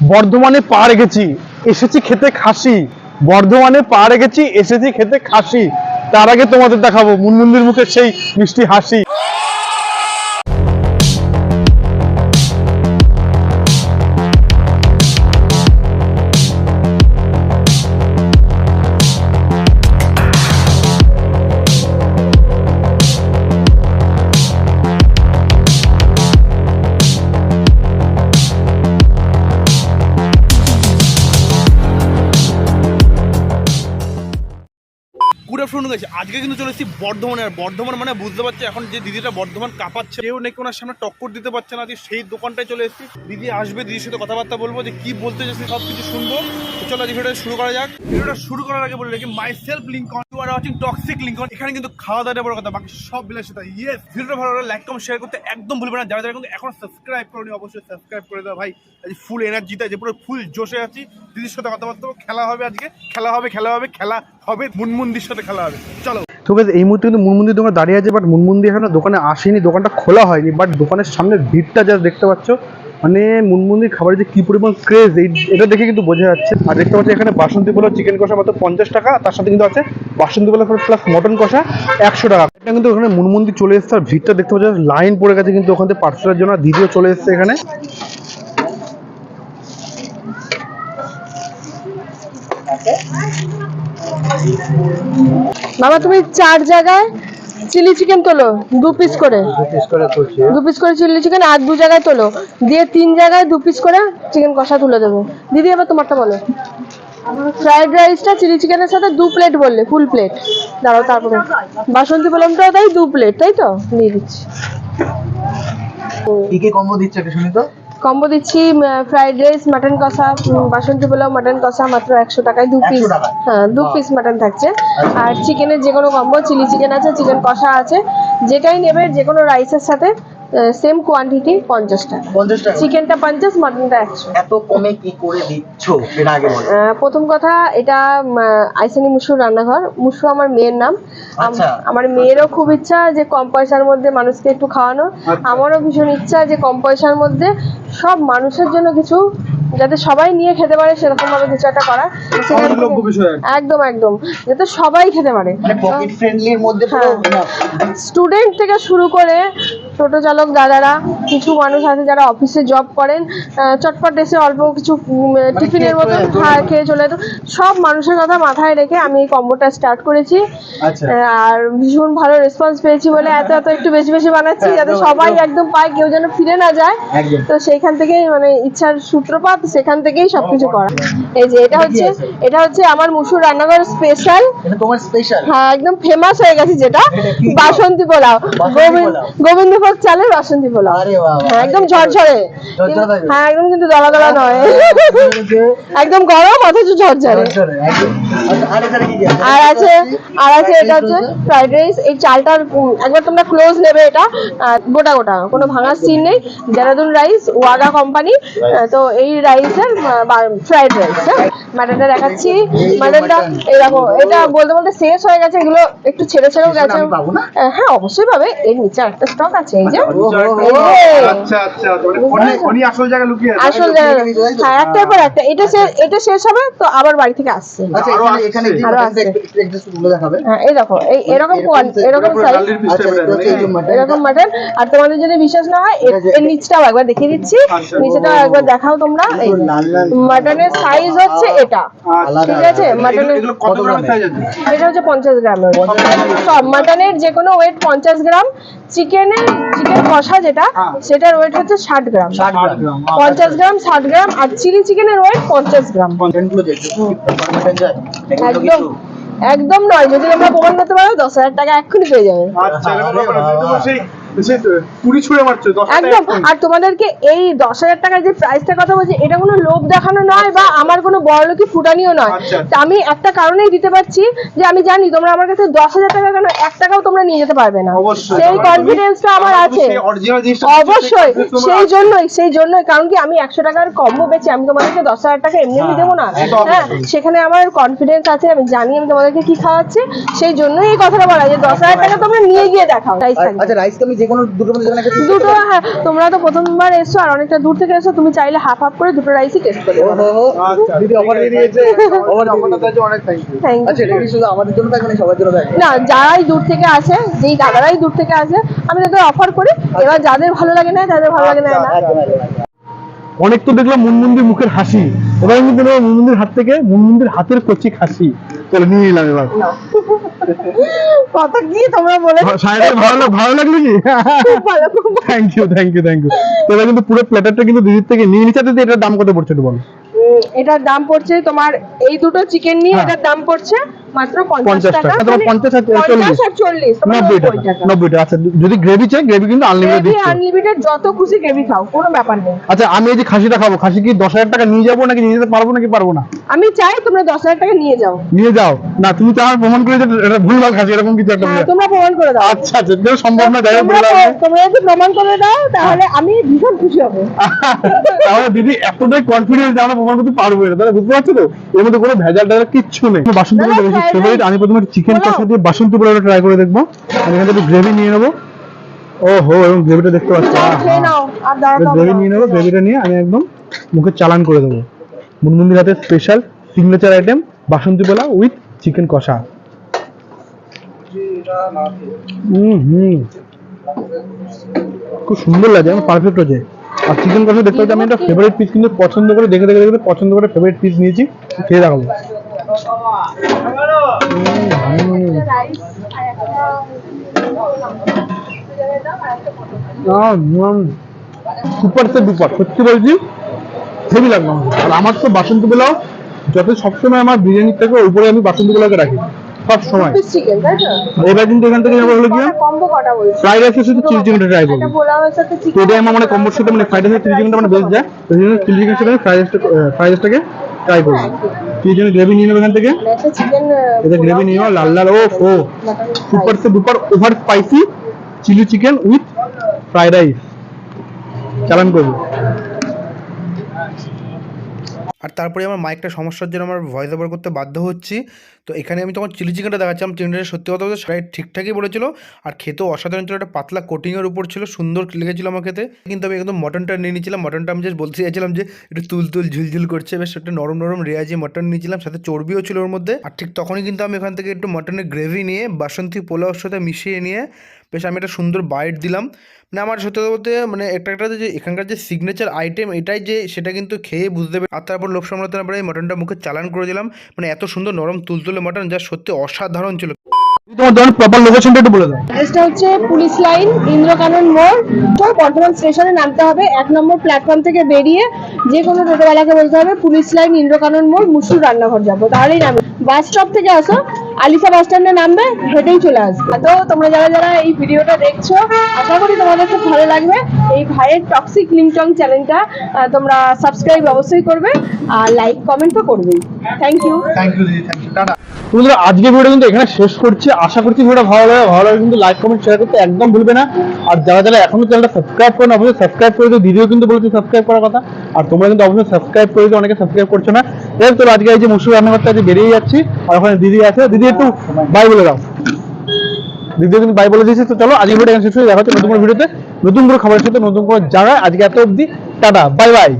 বর্ধমানে পা রেখেছি, এসেছি খেতে খাসি। বর্ধমানে পা রেখেছি, এসেছি খেতে খাসি। তার আগে তোমাদের দেখাবো, মুনমুন্দির মুখে সেই মিষ্টি হাসি। গুড আফটারনুন গেছি আজকে কিন্তু চলে এসেছি বর্ধমানে। আর বর্ধমান মানে বুঝতে পারছি এখন যে দিদিটা বর্ধমান কাঁপাচ্ছে। কেউ নাকি ওনার সামনে টক্কর দিতে পারছে না। আজকে সেই দোকানটায় চলে এসেছি। দিদি আসবে, দিদির সাথে কথাবার্তা বলব যে কি বলতে চাইছে সব কিছু শুনব চলো ভিডিওটা শুরু করা যাক। ভিডিওটা শুরু করার আগে বলে রাখি মাই সেলফ লিঙ্কন ইউ আর এখানে কিন্তু খাওয়া বাকি সব ভালো শেয়ার করতে একদম না। যারা কিন্তু সাবস্ক্রাইব অবশ্যই সাবস্ক্রাইব করে ভাই। ফুল যে পুরো ফুল জোশে আছি। দিদির সাথে খেলা হবে আজকে। খেলা হবে খেলা হবে খেলা হবে, মুনমুন্দির সাথে খেলা হবে। চলো। এই মুহূর্তে কিন্তু মুনমুন্দির দাঁড়িয়ে আছে বাট মুনমুন্দি এখনও দোকানে আসেনি, দোকানটা খোলা হয়নি বাট দোকানের সামনে ভিড়টা যা দেখতে পাচ্ছ। মানে মুনমুন্দির খাবারের যে কি পরিমাণ ক্রেজ এই এটা দেখে কিন্তু বোঝা যাচ্ছে। আর দেখতে পাচ্ছি এখানে বাসন্তী পোলাও চিকেন কষা মাত্র পঞ্চাশ টাকা, তার সাথে কিন্তু আছে বাসন্তী পোলাও প্লাস মটন কষা একশো টাকা। এটা কিন্তু ওখানে মুনমুন্দি চলে এসছে, আর ভিড়টা দেখতে পাচ্ছি লাইন পড়ে গেছে কিন্তু ওখান থেকে পার্সেলের জন্য দিদিও চলে এসছে এখানে। বাবা, তুমি চার জায়গায় চিলি চিকেন তোলো দু পিস করে। দু পিস করে চিলি চিকেন আর দু জায়গায় তোলো। দিয়ে তিন জায়গায় দু পিস করে চিকেন কষা তুলে দেবো। দিদি এবার তোমারটা বলো। ফ্রাইড রাইসটা চিলি চিকেনের সাথে দু প্লেট বললে ফুল প্লেট দাঁড়াও তারপরে। বাসন্তী পোলামটাও তাই দু প্লেট তাই তো? দিয়ে দিচ্ছি। কি কি কম্বো দিচ্ছে শুনি তো। কম্বো দিচ্ছি ফ্রাইড রাইস মাটন কষা বাসন্তী পোলাও মাটন কষা মাত্র একশো টাকায় দু পিস হ্যাঁ দু পিস মাটন থাকছে। আর চিকেনের যে কোনো কম্বো চিলি চিকেন আছে চিকেন কষা আছে যেটাই নেবে যে কোনো রাইসের সাথে সেম কোয়ান্টিটি পঞ্চাশ টাকা। পঞ্চাশ টাকা। চিকেনটা পঞ্চাশ মাটনটা একশো। এত কমে কি করে দিচ্ছ? এটা আগে প্রথম কথা এটা আইসানি মুসুর রান্নাঘর। মুসু আমার মেয়ের নাম। আচ্ছা। আমার মেয়েরও খুব ইচ্ছা যে কম পয়সার মধ্যে মানুষকে একটু খাওয়ানো। আমারও ভীষণ ইচ্ছা যে কম পয়সার মধ্যে সব মানুষের জন্য কিছু যাতে সবাই নিয়ে খেতে পারে সেরকম ভাবে কিছু একটা করা। একদম একদম। যাতে সবাই খেতে পারে। মানে মধ্যে পুরো হ্যাঁ। স্টুডেন্ট থেকে শুরু করে টোটো চালক দাদারা কিছু মানুষ আছে যারা অফিসে জব করেন চটপট এসে অল্প কিছু টিফিনের মতন চলে খেয়ে চলে যেত সব মানুষের কথা মাথায় রেখে আমি এই কম্বোটা স্টার্ট করেছি। আচ্ছা। আর ভীষণ ভালো রেসপন্স পেয়েছি বলে এত এত একটু বেশি বেশি বানাচ্ছি যাতে সবাই একদম। পায় কেউ যেন ফিরে না যায়। তো সেইখান থেকেই মানে ইচ্ছার সূত্রপাত সেখান থেকেই সবকিছু করা। এই যে এটা হচ্ছে এটা হচ্ছে আমার মুসুর রান্নাঘর স্পেশাল তোমার স্পেশাল হ্যাঁ একদম ফেমাস হয়ে গেছে যেটা? বাসন্তী পোলাও। গোবিন্দ গোবিন্দভোগ চালের বাসন্তী পোলাও। হ্যাঁ একদম ঝরঝরে। হ্যাঁ একদম কিন্তু দলা দলা নয়। একদম গরম অথচ ঝরঝরে। আর আছে? আর আছে এটা হচ্ছে ফ্রাইড রাইস এই চালটার একবার তোমরা ক্লোজ নেবে এটা। গোটা গোটা কোনো ভাঙার সিন নেই। দেরাদুন রাইস ওয়াগা কোম্পানি তো এই রাইসের ফ্রাইড রাইস হ্যাঁ? মাটনটা দেখাচ্ছি। মাটনটা এই দেখো এটা বলতে বলতে শেষ হয়ে গেছে। এগুলো একটু ছেড়ে ছেড়েও গেছে। হ্যাঁ অবশ্যই পাবে। এর নিচে একটা স্টক আছে। এই যে। আচ্ছা আচ্ছা আসল লুকিয়ে আছে? আসল জায়গা- হ্যাঁ একটার পর একটা। এটা শেষ এটা শেষ হবে তো আবার বাড়ি থেকে আসছে। আচ্ছা এখানে দেখাবে? হ্যাঁ এই দেখো এই এরকম size, এরকম সাইজ আচ্ছা এরকম মাটন আর তোমাদের যদি বিশ্বাস না হয় এর নিচটাও একবার দেখিয়ে দিচ্ছি। আচ্ছা। নিচেটাও একবার দেখাও তোমরা। এই। মাটনের সাইজ হচ্ছে এটা। ঠিক আছে। মাটনের এটা হচ্ছে পঞ্চাশ গ্রামের। সব মাটনের যে কোনো ওয়েট পঞ্চাশ গ্রাম। চিকেনের চিকেন কষা যেটা হ্যাঁ। সেটার ওয়েট হচ্ছে ষাট গ্রাম। ষাট আট গ্রাম গ্রাম পঞ্চাশ গ্রাম ষাট গ্রাম আর চিলি চিকেনের ওয়েট পঞ্চাশ গ্রাম। একদম একদম নয় যদি আমরা প্রমাণ করতে পারো দশ হাজার টাকা এক্ষুনি পেয়ে যাবে। আচ্ছা একদম আর তোমাদেরকে এই দশ হাজার টাকার যে প্রাইসটার কথা বলছি এটা কোনো লোভ দেখানো নয় বা আমার কোনো বড়লোকি ফুটানিও নয়। আচ্ছা। তা আমি একটা কারণেই দিতে পারছি যে আমি জানি তোমরা আমার কাছে দশ হাজার টাকা কেন এক টাকাও তোমরা নিয়ে যেতে পারবে না। সেই কনফিডেন্সটা আমার আছে। সেই original জিনিসটা অবশ্যই সেই। জন্যই সেই জন্যই কারণ কি আমি একশো টাকার কম্বো বেচি আমি তোমাদেরকে দশ হাজার টাকা এমনি এমনি দেবো না। একদম। হ্যাঁ সেখানে আমার কনফিডেন্স আছে আমি জানি আমি তোমাদেরকে কি খাওয়াচ্ছি। সেই জন্যই এই কথাটা বলা যে দশ হাজার টাকা তোমরা নিয়ে গিয়ে দেখাও। আচ্ছা রাইস আমি যে কোনো দুটোর মধ্যে যেকোনো একটা দুটো হ্যাঁ তোমরা তো প্রথমবার এসছো আর অনেকটা দূর থেকে এসো তুমি চাইলে হাফ হাফ করে দুটো রাইসই টেস্ট করতে পারো। দিদি অফার দিয়ে দিয়েছে অফার দিয়ে অনেক থ্যাংক ইউ আচ্ছা এটা শুধু আমাদের জন্য থাকবে না সবার জন্য থাকবে না যারাই দূর থেকে আসে যেই দাদারাই দূর থেকে আসে আমি তাদের অফার করি। এবার যাদের ভালো লাগে না তাদের ভালো লাগে না না একদম একদম একদম। অনেক তো দেখলাম মুনমুন্দির মুখের হাসি। এবার কিন্তু দেখলাম মুনমুন্দির হাত থেকে মুনমুন্দির হাতের কচি হাসি। চলো নিয়ে নিলাম এবার। কথা কি তোমরা বলে সাহেবের ভালো ভালো লাগল কি? খুব ভালো thank you thank you thank you এবার কিন্তু পুরো প্ল্যাটারটা কিন্তু দিদির থেকে নিয়ে নিচ্ছে। এটার দাম কত পড়ছে একটু বলো। এটার দাম পড়ছে তোমার এই দুটো চিকেন নিয়ে হ্যাঁ। এটার দাম পড়ছে মাত্র পঞ্চাশ পঞ্চাশ টাকা। টাকা। তোমার মানে পঞ্চাশ আর চল্লিশ। পঞ্চাশ আর চল্লিশ তোমার নব্বই টাকা। নব্বই টাকা। আচ্ছা যদি গ্রেভি চাই গ্রেভি কিন্তু আনলিমিটেড দিচ্ছে। আনলিমিটেড যত খুশি গ্রেভি খাও কোনো ব্যাপার নেই। আচ্ছা আমি এই যে খাসিটা খাব খাসি কি দশ হাজার টাকা নিয়ে যাব নাকি নিয়ে যেতে পারব নাকি পারব না? আমি চাই তোমরা দশ হাজার টাকা নিয়ে যাও। নিয়ে যাও। না তুমি তো আমার প্রমাণ করে যে এটা ভুলভাল খাসি এরকম কিছু একটা হ্যাঁ তোমরা প্রমাণ করে দাও। আচ্ছা আচ্ছা যেটা সম্ভব না যাই তোমরা যদি প্রমাণ করে দাও তাহলে আমি ভীষণ খুশি হব। তাহলে দিদি এতটাই কনফিডেন্স যে আমরা প্রমাণ করতে পারব এটা তাহলে বুঝতে পারছ তো? এর মধ্যে কোনো ভেজাল টেজাল কিচ্ছু নেই। বাসন্তী না, না, পোলাও বেশি fried ফেভারিট আমি প্রথমে চিকেন কষা দিয়ে বাসন্তী পোলাওটা ট্রাই করে দেখব। আমি এখান থেকে গ্রেভি নিয়ে নেব। ও হো এবং গ্রেভিটা দেখতে পাচ্ছি। যাও, খেয়ে নাও। আর দাঁড়াতে হবে গ্রেভি নিয়ে নেব গ্রেভিটা নিয়ে আমি একদম মুখে চালান করে দেবো। মুনমুন্দির হাতে special signature item Basanti pulao with chicken কষা। হুম। খুব সুন্দর লাগে আমার পারফেক্ট হয়েছে। আর চিকেন কষা দেখতে পাচ্ছি আমি একটা ফেভারিট পিস কিন্তু পছন্দ করে দেখে দেখে দেখে পছন্দ করে ফেভারিট পিস নিয়েছি খেয়ে দেখাবো সুপার সে ডুপার সত্যি বলছি হেভি লাগল আর আমার তো বাসন্তী পোলাও যত সবসময় আমার বিরিয়ানির থেকে উপরে আমি বাসন্তী পোলাওকে রাখি। সব সময়। চিকেন তাই তো? এবার কিন্তু এখান থেকে যাব হলো কি? কম্বো কটা বলছি? ফ্রাইড রাইসের সাথে চিলি চিকেনটা ট্রাই করব। একটা পোলাওয়ের সাথে চিকেন এটাই আমার মানে কম্বোর সাথে মানে ফ্রাইড রাইসের চিলি চিকেনটা মানে বেস্ট যায়। তো জন্য চিলি চিকেন সাথে ফ্রাইড রাইসটা ফ্রাইড রাইসটাকে ট্রাই করব। জন্য গ্রেভি নিয়ে নেব এখান থেকে? চিকেন এটা গ্রেভি নিয়ে নেব লাল লাল ও ও super say duper over spicy chilli chicken with fried rice চালান করব। আর তারপরে আমার মাইকটা সমস্যার জন্য আমার ভয়েস ওভার করতে বাধ্য হচ্ছি। তো এখানে আমি তখন চিলি চিকেনটা দেখাচ্ছিলাম। চিকেনটা সত্যি কথা বলতে সবাই ঠিকঠাকই বলেছিল আর খেতেও অসাধারণ ছিল। একটা পাতলা কোটিংয়ের উপর ছিল, সুন্দর লেগেছিল আমার খেতে। কিন্তু আমি একদম মটনটা নিয়ে নিয়েছিলাম। মটনটা আমি জাস্ট বলতে চাইছিলাম যে একটু তুল তুল ঝুলঝুল করছে। বেশ একটা নরম নরম রেয়াজি মটন নিয়েছিলাম। সাথে চর্বিও ছিল ওর মধ্যে। আর ঠিক তখনই কিন্তু আমি এখান থেকে একটু মটনের গ্রেভি নিয়ে, বাসন্তী পোলাওর সাথে মিশিয়ে নিয়ে বেশ আমি একটা সুন্দর বাইট দিলাম। মানে আমার সত্যি বলতে মানে একটা একটা যে এখানকার যে সিগনেচার আইটেম এটাই যে সেটা কিন্তু খেয়ে বুঝতে পারে আর তারপর লোক সামলাতে না পারে মটনটা মুখে চালান করে দিলাম। মানে এত সুন্দর নরম তুলতুলে মটন যা সত্যি অসাধারণ ছিল। তোমার দোকান প্রপার লোকেশনটা একটু বলে দাও। অ্যাড্রেসটা হচ্ছে পুলিশ লাইন ইন্দ্রকানন মোড়। তো বর্ধমান স্টেশনে নামতে হবে এক নম্বর প্ল্যাটফর্ম থেকে বেরিয়ে যে কোনো টোটোওয়ালাকে বলতে হবে পুলিশ লাইন ইন্দ্রকানন মোড় মুসুর রান্নাঘর যাব। তাহলেই নামবে। বাস স্টপ থেকে আসো আলিসা বাস স্ট্যান্ডে নামবে হেঁটেই চলে আসবে। তো তোমরা যারা যারা এই ভিডিওটা দেখছ আশা করি তোমাদের খুব ভালো লাগবে। এই ভাইয়ের টক্সিক লিংটং চ্যানেলটা তোমরা সাবস্ক্রাইব অবশ্যই করবে আর লাইক কমেন্টও করবেই। থ্যাংক ইউ থ্যাংক ইউ দিদি থ্যাংক ইউ টাটা বন্ধুরা আজকে ভিডিও কিন্তু এখানে শেষ করছি। আশা করছি ভিডিওটা ভালো লাগে ভালো লাগে কিন্তু লাইক কমেন্ট শেয়ার করতে একদম ভুলবে না। আর যারা যারা এখনও চ্যানেলটা সাবস্ক্রাইব করেন অবশ্যই সাবস্ক্রাইব করে দিও। দিদিও কিন্তু বলেছে সাবস্ক্রাইব করার কথা। আর তোমরা কিন্তু অবশ্যই সাবস্ক্রাইব করে দিও। অনেকে সাবস্ক্রাইব করছ না। এর তো আজকে এই যে মুসুর রান্নাঘরটা আজকে বেরিয়ে যাচ্ছি। আর ওখানে দিদি আছে। দিদি একটু বাই বলে দাও। দিদিও কিন্তু বাই বলে দিয়েছে। তো চলো আজকে ভিডিও এখানে শেষ হয়ে দেখা হচ্ছে নতুন কোনো ভিডিওতে নতুন করে খাবারের সাথে নতুন কোনো জায়গায়। আজকে এত অবধি। টাটা। Bye bye